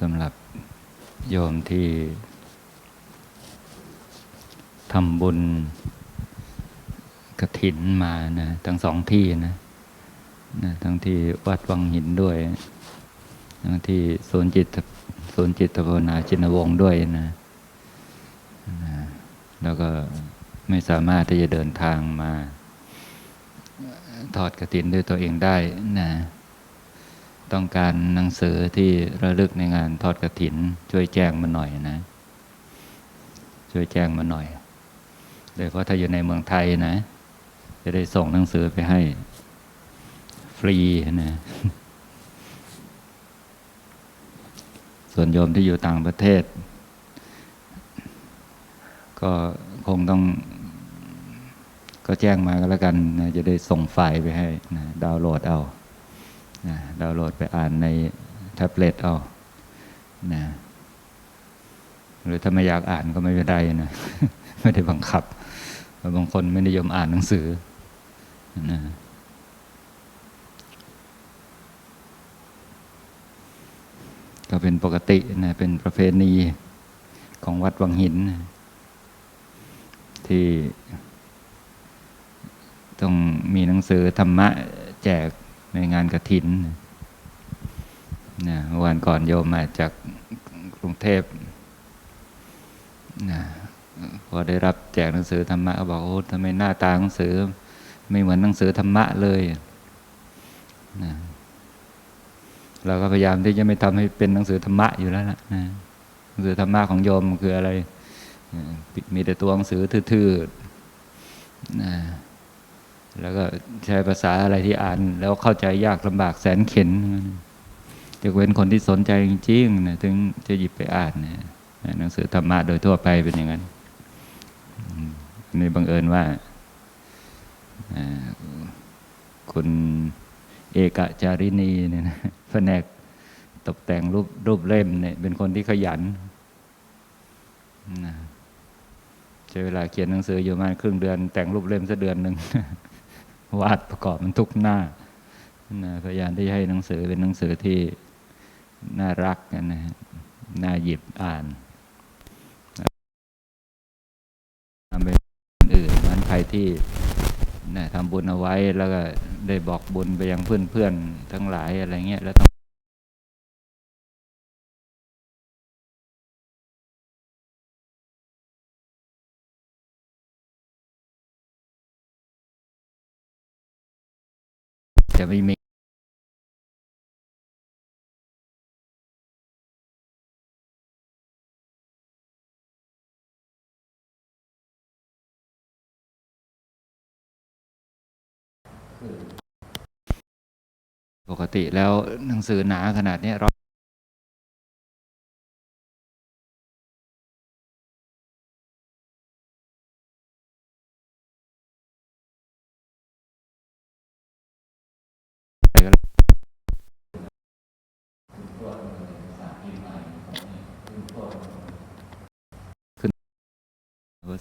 สำหรับโยมที่ทำบุญกระถินมานะทั้งสองที่นะนะทั้งที่วัดวังหินด้วย ทั้งที่ศูนย์จิตศูนย์จิตภาวนาชินวงศ์ด้วยนะนะแล้วก็ไม่สามารถที่จะเดินทางมา ทอดกระถินด้วยตัวเองได้นะ ต้องการหนังสือที่ระลึกในงานทอดกระถิน ช่วยแจ้งมาหน่อยนะ ช่วยแจ้งมาหน่อย โดยเพราะถ้าอยู่ในเมืองไทยนะ จะได้ส่งหนังสือไปให้ ฟรีนะ ส่วนโยมที่อยู่ต่างประเทศ ก็คงต้อง ก็แจ้งมาก็แล้วกันนะจะได้ส่งไฟล์ไปให้นะดาวน์โหลดเอา นะดาวน์โหลดไปอ่านในแท็บเล็ตเอานะหรือถ้าไม่อยากอ่านก็ไม่เป็นไรนะไม่ได้บังคับบางคนไม่นิยมอ่านหนังสือนะก็เป็นปกตินะเป็นประเพณีของวัดวังหิน ที่ต้องมีหนังสือธรรมะแจก ในงานกระถินนะวานก่อนโยมมาจากกรุงเทพนะพอได้รับแจกหนังสือธรรมะก็บอกโอ้ทำไมหน้าตาหนังสือ ไม่เหมือนหนังสือธรรมะเลยนะเราก็พยายามที่จะไม่ทำให้เป็นหนังสือธรรมะอยู่แล้วนะนะหนังสือธรรมะของโยมคืออะไร มีแต่ตัวหนังสือทื่อๆนะ แล้วก็ใช้ภาษาอะไรที่อ่าน แล้วเข้าใจยากลำบากแสนเข็นจะเว้นคนที่สนใจจริงๆนะถึงจะหยิบไปอ่านนะหนังสือธรรมะโดยทั่วไปเป็นอย่างนั้นอืมนี่บังเอิญว่าคุณเอกจารินีเนี่ยนะแผนกตกแต่งรูปรูปเล่มเนี่ย เป็นคนที่ขยันนะใช้เวลาเขียนหนังสืออยู่ประมาครึ่งเดือน แต่งรูปเล่มสักเดือนหนึ่ง วาดประกอบมันทุกหน้านะพยายามที่จะให้หนังสือเป็นหนังสือที่น่ารักนะฮะน่าหยิบอ่านทำเปคนอื่นนั้นใครที่นะทำบุญเอาไว้แล้วก็ได้บอกบุญไปยังเพื่อนๆทั้งหลายอะไรเงี้ยแล้วต้อง จะไม่มีปกติแล้วหนังสือหนาขนาดนี้เรา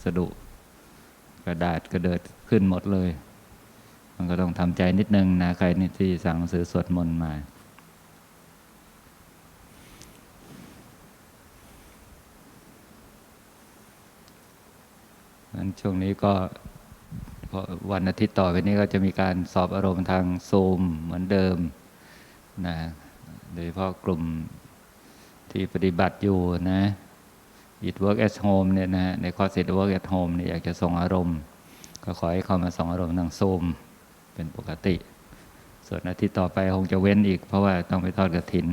สดุ กระดาษกระเดิดขึ้นหมดเลย มันก็ต้องทำใจนิดนึงนะใครนี่ที่สั่งสือสวดมนต์มางั้นช่วงนี้ก็พอวันอาทิตย์ต่อไปนี้ก็จะมีการสอบอารมณ์ทางซูมเหมือนเดิมนะโดยเฉพาะกลุ่มที่ปฏิบัติอยู่นะ It Work at Home เนี่ยนะในคอร์ส It Work at Home เนี่ยอยากจะส่งอารมณ์ ก็ขอให้เข้ามาส่งอารมณ์ทางซูมเป็นปกติ ส่วนอาทิตย์ต่อไปคงจะเว้นอีก เพราะว่าต้องไปทอดกระถิน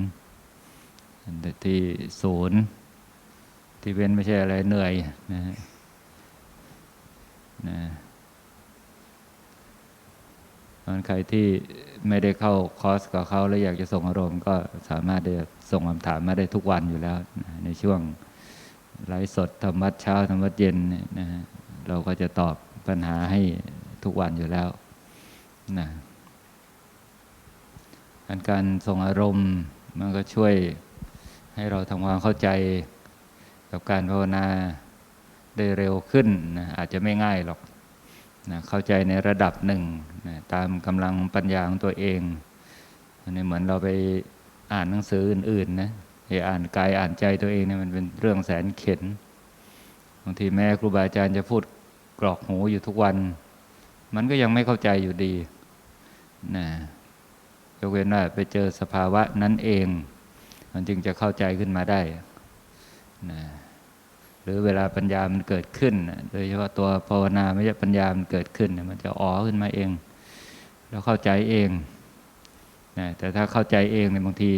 ที่ศูนย์ที่เว้นไม่ใช่อะไรเหนื่อยนะฮะนะตอนใครที่ไม่ได้เข้าคอร์สกับเขาแล้วอยากจะส่งอารมณ์ ก็สามารถได้ส่งคำถามมาได้ทุกวันอยู่แล้วนะในช่วง ไลฟ์สดธรรมวัดเช้าธรรมวัดเย็นนะฮะเราก็จะตอบปัญหาให้ทุกวันอยู่แล้วนะการการส่งอารมณ์มันก็ช่วยให้เราทำความเข้าใจกับการภาวนาได้เร็วขึ้นนะอาจจะไม่ง่ายหรอกนะเข้าใจในระดับหนึ่งนะตามกำลังปัญญาของตัวเองอันนี้เหมือนเราไปอ่านหนังสืออื่นๆนะ ไอ้อ่านกายอ่านใจตัวเองเนี่ยมันเป็นเรื่องแสนเข็นบางทีแม่ครูบาอาจารย์จะพูดกรอกหูอยู่ทุกวัน มันก็ยังไม่เข้าใจอยู่ดีนะยกเว้นว่าไปเจอสภาวะนั้นเอง มันจึงจะเข้าใจขึ้นมาได้นะหรือเวลาปัญญามันเกิดขึ้น โดยเฉพาะตัวภาวนาไม่ใช่ปัญญามันเกิดขึ้น มันจะอ๋อขึ้นมาเอง แล้วเข้าใจเองนะแต่ถ้าเข้าใจเองเนี่ยบางที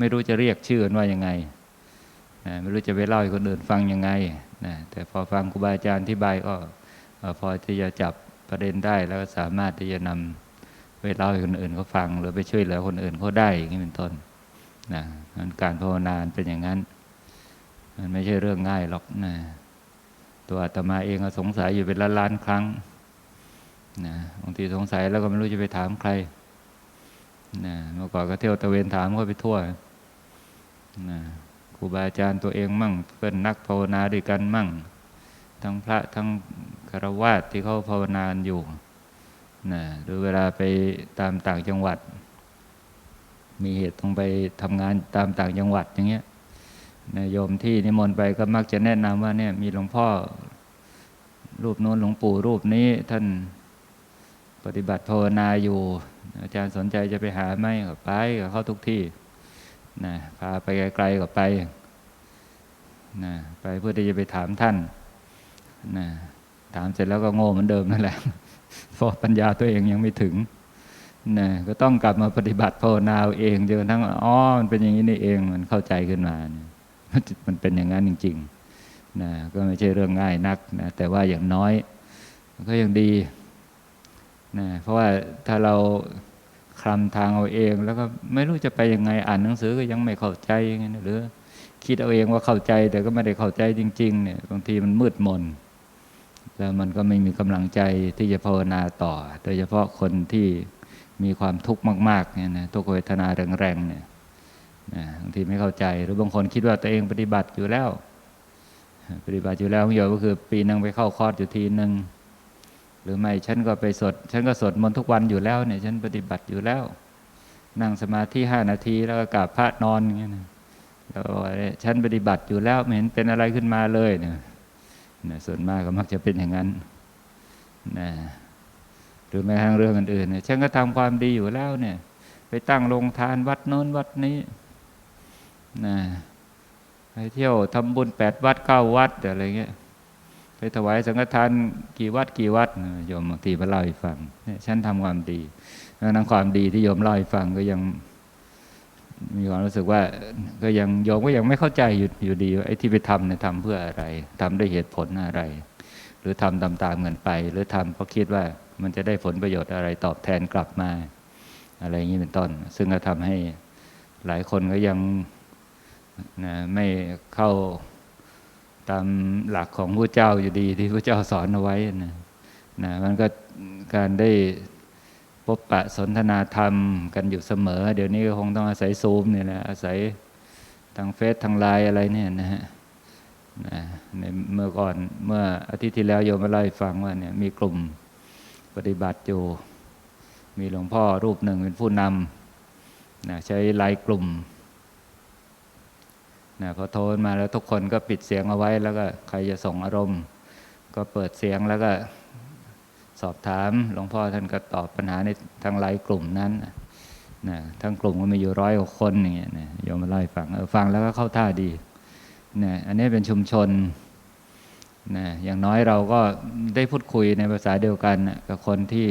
ไม่รู้จะเรียกชื่อมันว่ายังไงนะไม่รู้จะไปเล่าให้คนอื่นฟังยังไงนะแต่พอฟังครูบาอาจารย์ที่บายก็พอที่จะจับประเด็นได้แล้วก็สามารถที่จะนำไปเล่าให้คนอื่นเขาฟัง หรือไปช่วยเหลือคนอื่นเขาได้อย่างนี้เป็นต้นนะงั้นการภาวนาเป็นอย่างนั้น มันไม่ใช่เรื่องง่ายหรอกนะตัวอาตมาเองก็สงสัยอยู่เป็นล้านล้านครั้งนะบางทีสงสัยแล้วก็ไม่รู้จะไปถามใครนะเมื่อก่อนก็เที่ยวตะเวนถามเขาไปทั่ว นะครูบาอาจารย์ตัวเองมั่ง เพื่อนนักภาวนาด้วยกันมั่ง ทั้งพระทั้งคารวาสที่เขาภาวนาอยู่นะหรือเวลาไปตามต่างจังหวัด มีเหตุต้องไปทำงานตามต่างจังหวัดอย่างเงี้ยนะโยมที่นิมนต์ไปก็มักจะแนะนำว่าเนี่ยมีหลวงพ่อ รูปโน้นหลวงปู่รูปนี้ท่านปฏิบัติภาวนาอยู่ อาจารย์สนใจจะไปหาไหมก็ไปกับเขาทุกที่ นะพาไปไกลๆก็ไปนะไปเพื่อที่จะไปถามท่านนะถามเสร็จแล้วก็โง่เหมือนเดิมนั่นแหละเพราะปัญญาตัวเองยังไม่ถึงนะก็ต้องกลับมาปฏิบัติภาวนาเองจนกระทั่งอ๋อมันเป็นอย่างนี้นี่เองมันเข้าใจขึ้นมาเนี่ยมันเป็นอย่างนั้นจริงๆนะก็ไม่ใช่เรื่องง่ายนักนะแต่ว่าอย่างน้อยก็ยังดีนะเพราะว่าถ้าเรา คลำทางเอาเอง แล้วก็ไม่รู้จะไปยังไงอ่านหนังสือก็ยังไม่เข้าใจอย่างเงี้ยหรือ คิดเอาเองว่าเข้าใจแต่ก็ไม่ได้เข้าใจจริง ๆ เนี่ย บางทีมันมืดมน แล้วมันก็ไม่มีกำลังใจที่จะภาวนาต่อ โดยเฉพาะคนที่มีความทุกข์มาก ๆ เนี่ยนะทุกขเวทนาแรงๆเนี่ยนะบางทีไม่เข้าใจ หรือบางคนคิดว่าตัวเองปฏิบัติอยู่แล้ว ปฏิบัติอยู่แล้วโยก็คือ ปีนึงไปเข้าคอร์สอยู่ทีหนึ่ง หรือไม่ฉันก็ไปสดฉันก็สวดมนต์ทุกวันอยู่แล้วเนี่ยฉันปฏิบัติอยู่แล้ว นั่งสมาธิห้านาทีแล้วก็กราบพระนอนอย่างเงี้ยนะแล้วก็ว่าเนี่ยฉันปฏิบัติอยู่แล้วไม่เห็นเป็นอะไรขึ้นมาเลยเนี่ยนะส่วนมากก็มักจะเป็นอย่างนั้นนะหรือแม้กระทั่งเรื่องอื่นๆเนี่ยฉันก็ทำความดีอยู่แล้วเนี่ย ไปตั้งโรงทานวัดโน้นวัดนี้นะไปเที่ยวทำบุญแปดวัดเก้าวัดอะไรเงี้ย ไปถวายสังฆทานกี่วัดกี่วัดโยมบางทีมาเล่าให้ฟังฉันทำความดีแล้วนั้นความดีที่โยมเล่าให้ฟังก็ยังมีความรู้สึกว่าก็ยังโยมก็ยังไม่เข้าใจอยู่อยู่ดีว่าไอ้ที่ไปทำเนี่ยทำเพื่ออะไรทำด้วยเหตุผลอะไร หรือทำตามๆเงินไป หรือทำเพราะคิดว่ามันจะได้ผลประโยชน์อะไรตอบแทนกลับมา อะไรอย่างนี้เป็นต้น ซึ่งก็ทำให้หลายคนก็ยังนะไม่เข้า ตามหลักของพระเจ้าอยู่ดีที่พระเจ้าสอนเอาไว้นะนะมันก็การได้พบปะสนทนาธรรมกันอยู่เสมอ เดี๋ยวนี้ก็คงต้องอาศัยซูมเนี่ยแหละอาศัยทางเฟซทางไลน์อะไรเนี่ยนะฮะนะในเมื่อก่อนเมื่ออาทิตย์ที่แล้วโยมมาเล่าให้ฟังว่าเนี่ยมีกลุ่มปฏิบัติอยู่มีหลวงพ่อรูปหนึ่งเป็นผู้นำนะใช้ไลน์กลุ่ม นะพอโทรมาแล้วทุกคนก็ปิดเสียงเอาไว้ แล้วก็ใครจะส่งอารมณ์ ก็เปิดเสียงแล้วก็สอบถาม หลวงพ่อท่านก็ตอบปัญหาในทางไลน์กลุ่มนั้นนะทั้งกลุ่มก็มีอยู่ร้อยกว่าคนอย่างเงี้ยนะโยมมาเล่าให้ฟังเออฟังแล้วก็เข้าท่าดีนะอันนี้เป็นชุมชนนะอย่างน้อยเราก็ได้พูดคุยในภาษาเดียวกันนะกับคนที่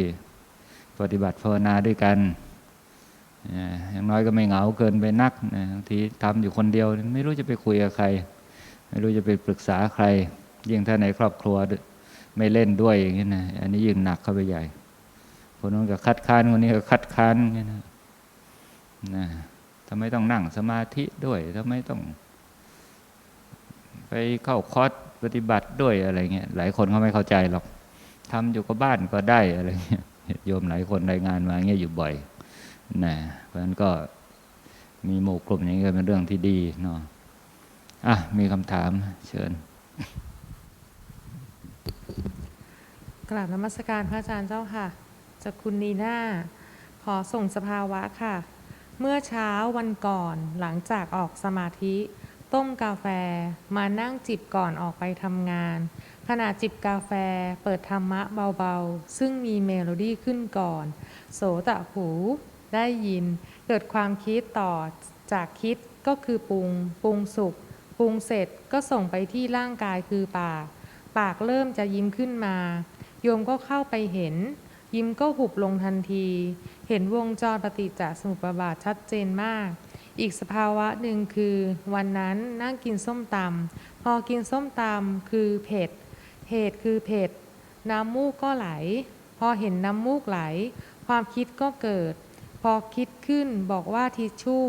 ปฏิบัติภาวนาด้วยกันนะ อย่างน้อยก็ไม่เหงาเกินไปนักนะบางทีทำอยู่คนเดียว ไม่รู้จะไปคุยกับใคร ไม่รู้จะไปปรึกษาใคร ยิ่งถ้าในครอบครัวไม่เล่นด้วยอย่างนี้นะอันนี้ยิ่งหนักเข้าไปใหญ่ คนนู้นก็คัดค้านคนนี้ก็คัดค้านอย่างนี้นะนะทำไมต้องนั่งสมาธิด้วยทำไมต้อง ไปเข้าคอร์สปฏิบัติด้วยอะไรเงี้ยหลายคนเขาไม่เข้าใจหรอกทำอยู่กับบ้านก็ได้อะไรเงี้ยโยมหลายคนรายงานมาเงี้ยอยู่บ่อย นะเพราะฉะนั้นก็มีหมู่กลุ่มอย่างนี้ก็เป็นเรื่องที่ดีเนาะอะมีคำถามเชิญกราบนมัสการพระอาจารย์เจ้าค่ะจากคุณนีน่าขอส่งสภาวะค่ะ เมื่อเช้าวันก่อนหลังจากออกสมาธิ ต้มกาแฟมานั่งจิบก่อนออกไปทำงาน ขณะจิบกาแฟเปิดธรรมะเบาๆ ซึ่งมีเมโลดี้ขึ้นก่อน โสตะหู ได้ยิน เกิดความคิดต่อ จากคิดก็คือปรุง ปรุงสุกปรุงเสร็จก็ส่งไปที่ร่างกายคือปาก ปากเริ่มจะยิ้มขึ้นมา โยมก็เข้าไปเห็น ยิ้มก็หุบลงทันที เห็นวงจรปฏิจจสมุปบาทชัดเจนมาก อีกสภาวะหนึ่งคือ วันนั้นนั่งกินส้มตำพอกินส้มตำคือเผ็ดเหตุคือเผ็ดน้ำมูกก็ไหล พอเห็นน้ำมูกไหล ความคิดก็เกิด พอคิดขึ้นบอกว่าทิชชู่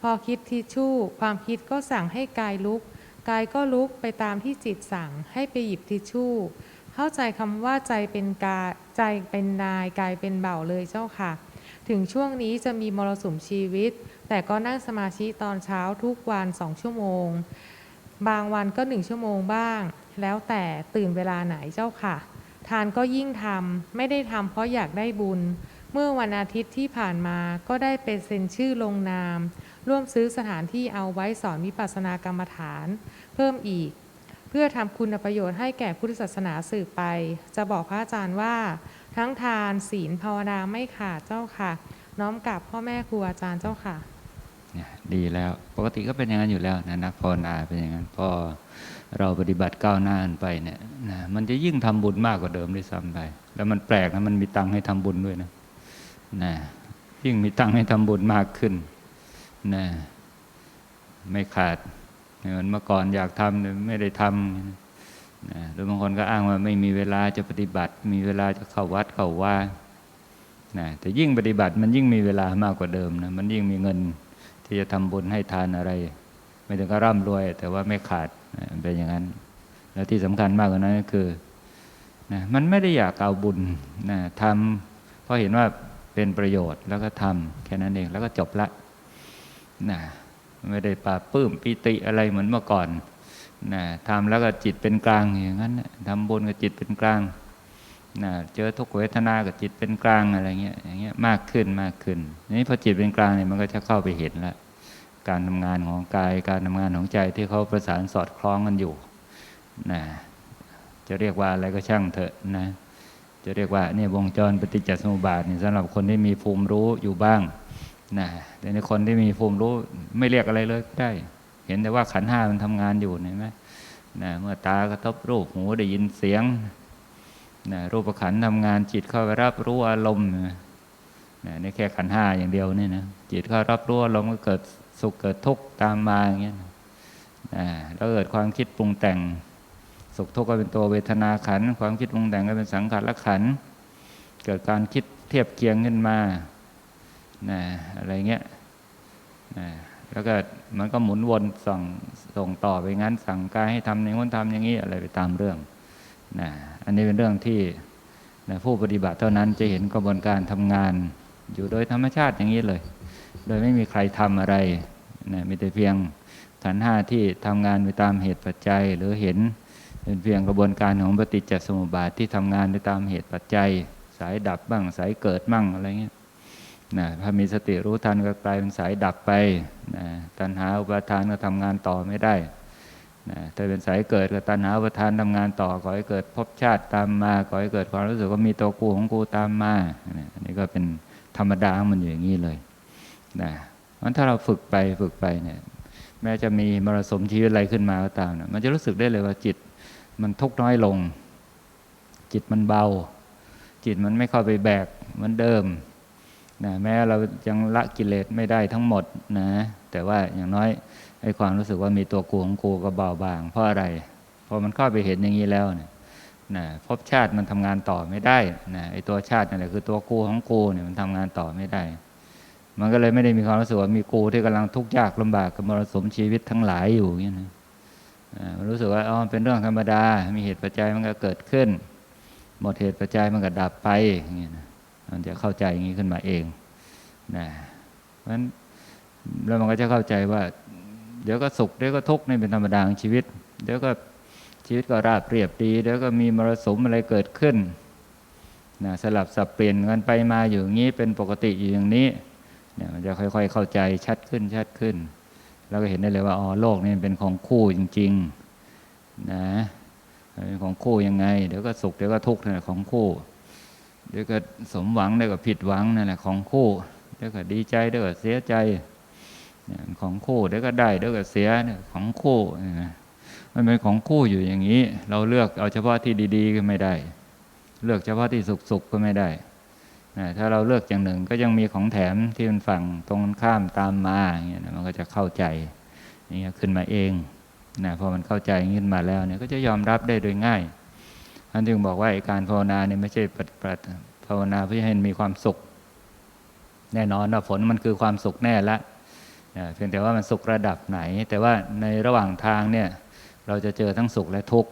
พอคิดทิชชู่ ความคิดก็สั่งให้กายลุก กายก็ลุกไปตามที่จิตสั่งให้ไปหยิบทิชชู่ เข้าใจคำว่าใจเป็นกาใจเป็นนายกายเป็นเบ่าเลยเจ้าค่ะ ถึงช่วงนี้จะมีมรสุมชีวิต แต่ก็นั่งสมาธิตอนเช้าทุกวันสองชั่วโมง บางวันก็หนึ่งชั่วโมงบ้าง แล้วแต่ตื่นเวลาไหนเจ้าค่ะ ทานก็ยิ่งทำไม่ได้ทำเพราะอยากได้บุญ เมื่อวันอาทิตย์ที่ผ่านมาก็ได้ไปเซ็นชื่อลงนาม ร่วมซื้อสถานที่เอาไว้สอนวิปัสสนากรรมฐาน เพิ่มอีก เพื่อทำคุณประโยชน์ให้แก่พุทธศาสนาสืบไป จะบอกพระอาจารย์ว่า ทั้งทานศีลภาวนาไม่ขาดเจ้าค่ะ น้อมกราบพ่อแม่ครูอาจารย์เจ้าค่ะเนี่ยดีแล้วปกติก็เป็นอย่างนั้นอยู่แล้วนะนักภาวนาเป็นอย่างนั้นพอเราปฏิบัติก้าวหน้าไปเนี่ยนะมันจะยิ่งทำบุญมากกว่าเดิมด้วยซ้ำไป แล้วมันแปลกนะมันมีตังค์ให้ทำบุญด้วยนะ นะยิ่งมีตังให้ทำบุญมากขึ้นนะไม่ขาดเหมือนเมื่อก่อนอยากทำแต่ไม่ได้ทำนะหรือบางคนก็อ้างว่าไม่มีเวลาจะปฏิบัติ มีเวลาจะเข้าวัดเข้าว่านะแต่ยิ่งปฏิบัติมันยิ่งมีเวลามากกว่าเดิมนะมันยิ่งมีเงินที่จะทำบุญให้ทานอะไร ไม่ถึงก็ร่ำรวย แต่ว่าไม่ขาดนะเป็นอย่างนั้น แล้วที่สำคัญมากกว่านั้นก็คือนะมันไม่ได้อยากเอาบุญนะทำเพราะเห็นว่า เป็นประโยชน์แล้วก็ทำแค่นั้นเองแล้วก็จบละนะไม่ได้ปาปื้มปิติอะไรเหมือนเมื่อก่อนนะทำแล้วก็จิตเป็นกลางอย่างนั้นทำบุญกับจิตเป็นกลางนะเจอทุกขเวทนากับจิตเป็นกลางอะไรเงี้ยอย่างเงี้ยมากขึ้นมากขึ้นนี้พอจิตเป็นกลางเนี่ยมันก็จะเข้าไปเห็นล้วการทำงานของกาย การทำงานของใจที่เขาประสานสอดคล้องกันอยู่นะจะเรียกว่าอะไรก็ช่างเถอะนะ จะเรียกว่าเนี่ยวงจรปฏิจจสมุปบาทนี่สำหรับคนที่มีภูมิรู้อยู่บ้างนะแต่ในคนที่มีภูมิรู้ไม่เรียกอะไรเลยก็ได้ เห็นแต่ว่าขันห้ามันทำงานอยู่เห็นไหมนะเมื่อตากระทบรูปหูได้ยินเสียงนะรูปขันธ์ทำงานจิตเข้าไปรับรู้อารมณ์นะนี่แค่ขันห้าอย่างเดียวนี่นะจิตเข้ารับรู้อารมณ์ก็เกิดสุขเกิดทุกข์ตามมาอย่างเงี้ยนะแล้วเกิดความคิดปรุงแต่ง สุขทุกข์ก็เป็นตัวเวทนาขัน ความคิดปรุงแต่งก็เป็นสังขารขัน เกิดการคิดเทียบเคียงขึ้นมานะอะไรเงี้ยนะแล้วก็มันก็หมุนวนส่งส่งต่อไปงั้น สั่งกายให้ทำอย่างนู้นทำอย่างนี้อะไรไปตามเรื่องนะอันนี้เป็นเรื่องที่นะผู้ปฏิบัติเท่านั้นจะเห็นกระบวนการทำงาน อยู่โดยธรรมชาติอย่างนี้เลย โดยไม่มีใครทำอะไรนะมีแต่เพียงขันห้าที่ทำงานไปตามเหตุปัจจัยหรือเห็น เป็นเพียงกระบวนการของปฏิจจสมุปบาทที่ทำงานไปตามเหตุปัจจัย สายดับบ้างสายเกิดบ้างอะไรเงี้ยนะถ้ามีสติรู้ทันก็กลายเป็นสายดับไปนะตัณหาอุปาทานก็ทำงานต่อไม่ได้นะถ้าเป็นสายเกิดก็ตัณหาอุปาทานทำงานต่อก่อให้เกิดภพชาติตามมาก่อให้เกิดความรู้สึกว่ามีตัวกูของกูตามมานะนนี้ก็เป็นธรรมดาของมันอยู่อย่างนี้เลยนะเพราะถ้าเราฝึกไปฝึกไปเนี่ยแม้จะมีมรสุมชีวิตอะไรขึ้นมาก็ตามนะมันจะรู้สึกได้เลยว่าจิต มันทุกข์น้อยลง จิตมันเบา จิตมันไม่เข้าไปแบกเหมือนเดิมนะแม้เรายังละกิเลสไม่ได้ทั้งหมดนะแต่ว่าอย่างน้อยไอ้ความรู้สึกว่ามีตัวกูของกูก็เบาบาง เพราะอะไรพอมันเข้าไปเห็นอย่างนี้แล้วเนี่ยนะภพชาติมันทำงานต่อไม่ได้นะไอ้ตัวชาตินั่นแหละคือตัวกูของกูเนี่ยมันทำงานต่อไม่ได้ มันก็เลยไม่ได้มีความรู้สึกว่ามีกูที่กำลังทุกข์ยากลำบากกับมรสุมชีวิตทั้งหลายอยู่อย่างนี้นะ มันรู้สึกว่าอ๋อเป็นเรื่องธรรมดา มีเหตุปัจจัยมันก็เกิดขึ้น หมดเหตุปัจจัยมันก็ดับไปอย่างนี้นะมันจะเข้าใจอย่างนี้ขึ้นมาเองนะเพราะฉะนั้นแล้วมันก็จะเข้าใจว่า เดี๋ยวก็สุขเดี๋ยวก็ทุกข์นี่เป็นธรรมดาของชีวิต เดี๋ยวก็ชีวิตก็ราบเรียบดี เดี๋ยวก็มีมรสุมอะไรเกิดขึ้นนะสลับสับเปลี่ยนกันไปมาอยู่อย่างนี้เป็นปกติอยู่อย่างนี้เนี่ยมันจะค่อย ๆ เข้าใจชัดขึ้นชัดขึ้น แล้วก็เห็นได้เลยว่าอ๋อโลกนี่เป็นของคู่จริง ๆ นะเป็นของคู่ยังไง เดี๋ยวก็สุขเดี๋ยวก็ทุกข์นั่นแหละของคู่ เดี๋ยวก็สมหวังเดี๋ยวก็ผิดหวังนั่นแหละของคู่ เดี๋ยวก็ดีใจเดี๋ยวก็เสียใจเนี่ยของคู่เดี๋ยวก็ได้เดี๋ยวก็เสียเนี่ยของคู่เนี่ยมันเป็นของคู่อยู่อย่างนี้ เราเลือกเอาเฉพาะที่ดี ๆ ก็ไม่ได้ เลือกเฉพาะที่สุขๆก็ไม่ได้ ถ้าเราเลือกอย่างหนึ่งก็ยังมีของแถมที่มันฝั่งตรงข้ามตามมาเงี้ยมันก็จะเข้าใจอย่ขึ้นมาเองนะพอมันเข้าใจขึ้นมาแล้วเนี่ยก็จะยอมรับได้โดยง่ายท่านจึงบอกว่าการภาวนาเนี่ยไม่ใช่ปฏิบัติภาวนาเพื่อให้มีความสุข แน่นอนว่าผลมันคือความสุขแน่ละเพียงแต่ว่ามันสุขระดับไหน แต่ว่าในระหว่างทางเนี่ยเราจะเจอทั้งสุขและทุกข์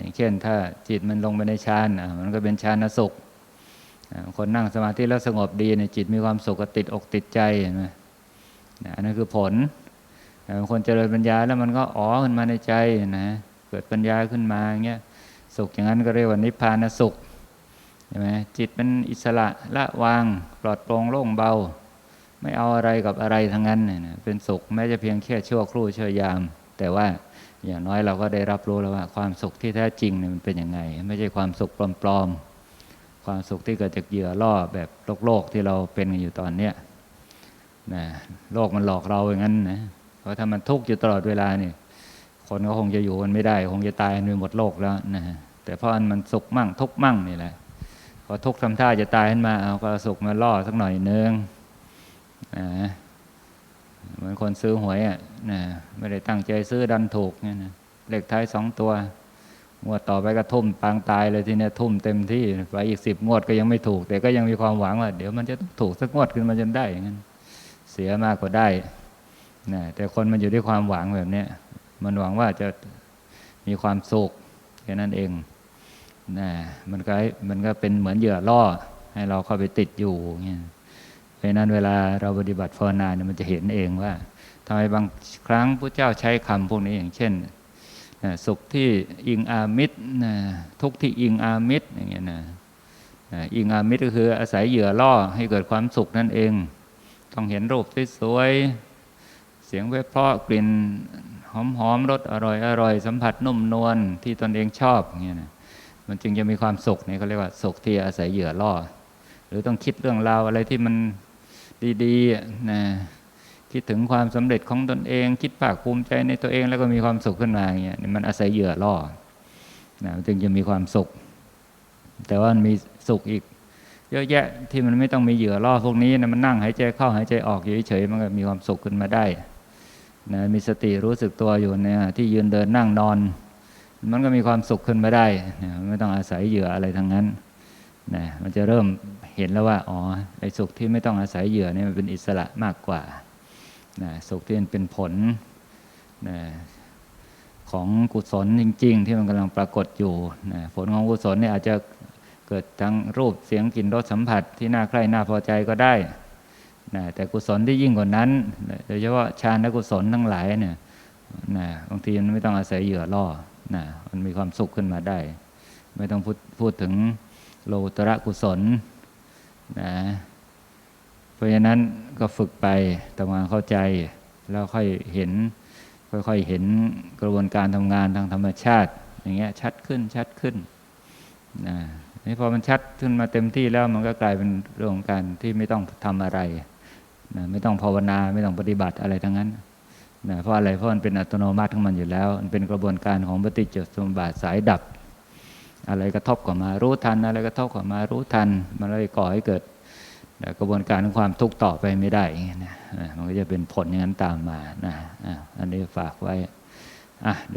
อย่างเช่นถ้าจิตมันลงไปในฌานอะมันก็เป็นฌานสุข คนนั่งสมาธิแล้วสงบดีเนี่ยจิตมีความสุขก็ติดอกติดใจเห็นไหมนะอันนั้นคือผลแต่คนเจริญปัญญาแล้วมันก็อ๋อขึ้นมาในใจนะเกิดปัญญาขึ้นมาอย่างเงี้ยสุขอย่างนั้นก็เรียกว่านิพพานสุขใช่ไหมจิตเป็นอิสระละวางปลอดโปร่งโล่งเบา ไม่เอาอะไรกับอะไรทั้งนั้นเนี่ยนะเป็นสุขแม้จะเพียงแค่ชั่วครู่ชั่วยาม แต่ว่าอย่างน้อยเราก็ได้รับรู้แล้วว่าความสุขที่แท้จริงเนี่ยมันเป็นยังไง ไม่ใช่ความสุขปลอมๆ ความสุขที่เกิดจากเหยื่อล่อแบบโลกโลกๆที่เราเป็นกันอยู่ตอนเนี้ยนะโลกมันหลอกเราอย่างนั้นนะเพราะถ้ามันทุกข์อยู่ตลอดเวลาเนี่ยคนก็คงจะอยู่กันไม่ได้ คงจะตายกันไปหมดโลกแล้วนะแต่เพราะอันมันสุขมั่งทุกข์มั่งนี่แหละพอทุกข์ทำท่าจะตายขึ้นมาเอาก็สุขมาล่อสักหน่อยนึงนะเหมือนคนซื้อหวยอะนะไม่ได้ตั้งใจซื้อดันถูกเนี่ยนะเลขท้ายสองตัว งวดต่อไปก็ทุ่มปางตายเลยทีเนี้ยทุ่มเต็มที่ไปอีกสิบงวดก็ยังไม่ถูก แต่ก็ยังมีความหวังว่า เดี๋ยวมันจะถูกสักงวดขึ้นมาจนได้อย่างนั้นเสียมากกว่าได้นะแต่คนมันอยู่ที่ความหวังแบบเนี้ยมันหวังว่าจะมีความสุขแค่นั้นเองนะมันก็มันก็เป็นเหมือนเหยื่อล่อ ให้เราเข้าไปติดอยู่เงี้ยเพราะนั้นเวลาเราปฏิบัติภาวนาเนี่ยมันจะเห็นเองว่าทำไมบางครั้งพระเจ้าใช้คำพวกนี้อย่างเช่น สุขที่อิงอามิตรทุกที่อิงอามิตรอย่างเงี้ยนะอิงอามิตรก็คืออาศัยเหยื่อล่อให้เกิดความสุขนั่นเอง ต้องเห็นรูปสวยๆเสียงเพราะกลิ่นหอมๆรสอร่อยอร่อยสัมผัสนุ่มนวลที่ตนเองชอบอย่างเงี้ยนะมันจึงจะมีความสุขนี่เขาเรียกว่าสุขที่อาศัยเหยื่อล่อ หรือต้องคิดเรื่องราวอะไรที่มันดีๆนะ คิดถึงความสำเร็จของตนเอง คิดภาคภูมิใจในตัวเองแล้วก็มีความสุขขึ้นมาอย่างเงี้ยมันอาศัยเหยื่อล่อนะจึงจะมีความสุข แต่ว่ามันมีสุขอีก เยอะแยะที่มันไม่ต้องมีเหยื่อล่อพวกนี้นะมันนั่งหายใจเข้าหายใจออกอยู่เฉยๆมันก็มีความสุขขึ้นมาได้นะมีสติรู้สึกตัวอยู่เนี่ยที่ยืนเดินนั่งนอน มันก็มีความสุขขึ้นมาได้นะไม่ต้องอาศัยเหยื่ออะไรทั้งนั้นนะมันจะเริ่มเห็นแล้วว่าอ๋อไอ้สุขที่ไม่ต้องอาศัยเหยื่อเนี่ยมันเป็นอิสระมากกว่า นะสุขที่มันเป็นผลนะของกุศลจริง ๆ ที่มันกำลังปรากฏอยู่นะผลของกุศลเนี่ยอาจจะเกิดทั้งรูปเสียงกลิ่นรสสัมผัสที่น่าใคร่น่าพอใจก็ได้นะแต่กุศลที่ยิ่งกว่านั้นโดยเฉพาะฌานและกุศลทั้งหลายเนี่ยนะบางทีมันไม่ต้องอาศัยเหยื่อล่อนะมันมีความสุขขึ้นมาได้ ไม่ต้องพูดพูดถึงโลตระกุศลนะ เพราะฉะนั้นก็ฝึกไปทำงานเข้าใจ แล้วค่อยเห็น ค่อยๆเห็นกระบวนการทำงานทางธรรมชาติ อย่างเงี้ยชัดขึ้นชัดขึ้นนะนี่พอมันชัดขึ้นมาเต็มที่แล้วมันก็กลายเป็นเรื่องงการที่ไม่ต้องทำอะไรนะไม่ต้องภาวนาไม่ต้องปฏิบัติอะไรทั้งนั้นนะเพราะอะไรเพราะมันเป็นอัตโนมัติของมันอยู่แล้ว มันเป็นกระบวนการของปฏิจจสมบัติสายดับ อะไรกระทบกับมารู้ทัน อะไรกระทบกับมารู้ทัน มันเลยก่อให้เกิด กระบวนการของความทุกข์ต่อไปไม่ได้นะมันก็จะเป็นผลอย่างนั้นตามมานะอันนี้ฝากไว้อะเดี๋ยว